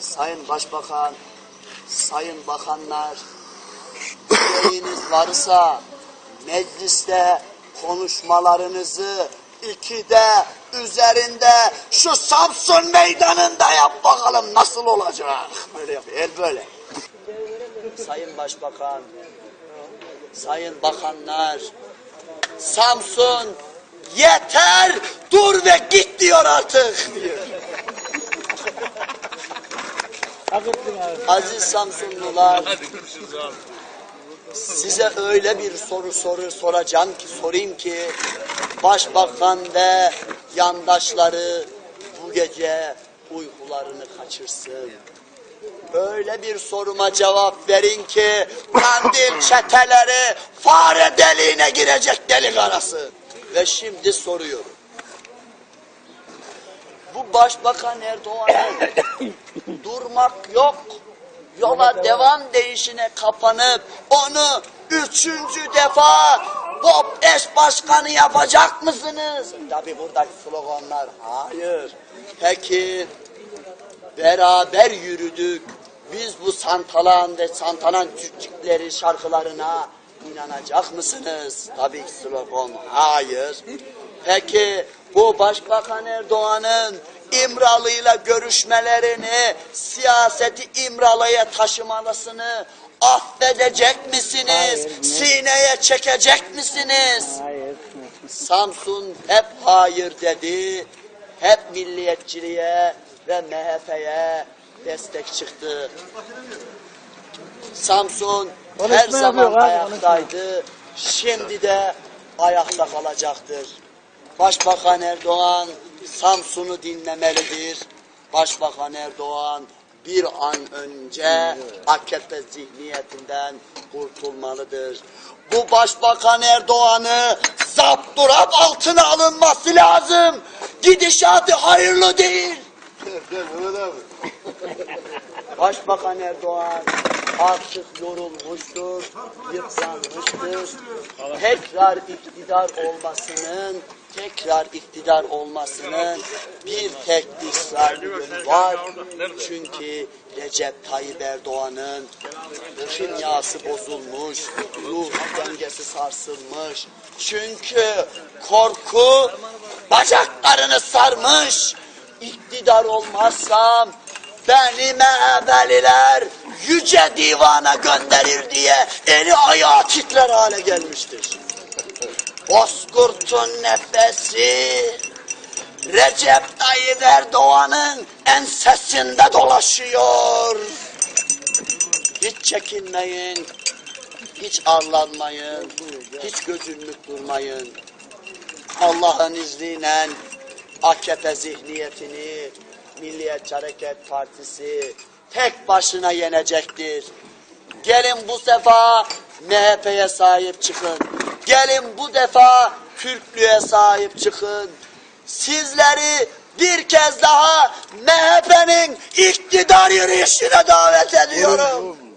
Sayın Başbakan, Sayın Bakanlar, isteğiniz varsa mecliste konuşmalarınızı ikide üzerinde şu Samsun meydanında yap bakalım nasıl olacak. Böyle yap, el böyle. Sayın Başbakan, Sayın Bakanlar, Samsun yeter dur ve git diyor artık diyor. Aziz Samsunlular, size öyle bir soru soru soracağım ki sorayım ki başbakan ve yandaşları bu gece uykularını kaçırsın. Öyle bir soruma cevap verin ki kandil çeteleri fare deliğine girecek delik arası. Ve şimdi soruyorum. Bu başbakan Erdoğan'ın durmak yok. Yola devam değişine kapanıp onu üçüncü defa BOP eş başkanı yapacak mısınız? Tabi buradaki sloganlar hayır. Peki beraber yürüdük. Biz bu santalan ve santalan Türkçükleri şarkılarına inanacak mısınız? Tabii ki slogan hayır. Peki bu Başbakan Erdoğan'ın İmralı'yla görüşmelerini, siyaseti İmralı'ya taşımalısını affedecek misiniz? Sineye çekecek misiniz? Hayır. Samsun hep hayır dedi, hep milliyetçiliğe ve MHP'ye destek çıktı. Samsun her zaman ayaktaydı, şimdi de ayakta kalacaktır. Başbakan Erdoğan Samsun'u dinlemelidir. Başbakan Erdoğan bir an önce AKP zihniyetinden kurtulmalıdır. Bu Başbakan Erdoğan'ı zapturap altına alınması lazım. Gidişatı hayırlı değil. Başbakan Erdoğan artık yorulmuştur, yıpranmıştır. Tekrar iktidar olmasının, tekrar iktidar olmasının bir tek yönü var. Çünkü Recep Tayyip Erdoğan'ın kimyası bozulmuş, ruh dengesi sarsılmış. Çünkü korku bacaklarını sarmış. İktidar olmazsam beni mehebeliler yüce divana gönderir diye eli ayağı titrer hale gelmiştir. Bozkurt'un nefesi Recep Tayyip Erdoğan'ın ensesinde dolaşıyor. Hiç çekinmeyin, hiç arlanmayın, hiç gözünlük durmayın. Allah'ın izniyle AKP zihniyetini Milliyetçi Hareket Partisi tek başına yenecektir. Gelin bu sefa MHP'ye sahip çıkın. Gelin bu defa Türklüğe sahip çıkın. Sizleri bir kez daha MHP'nin iktidar yürüyüşüne davet ediyorum.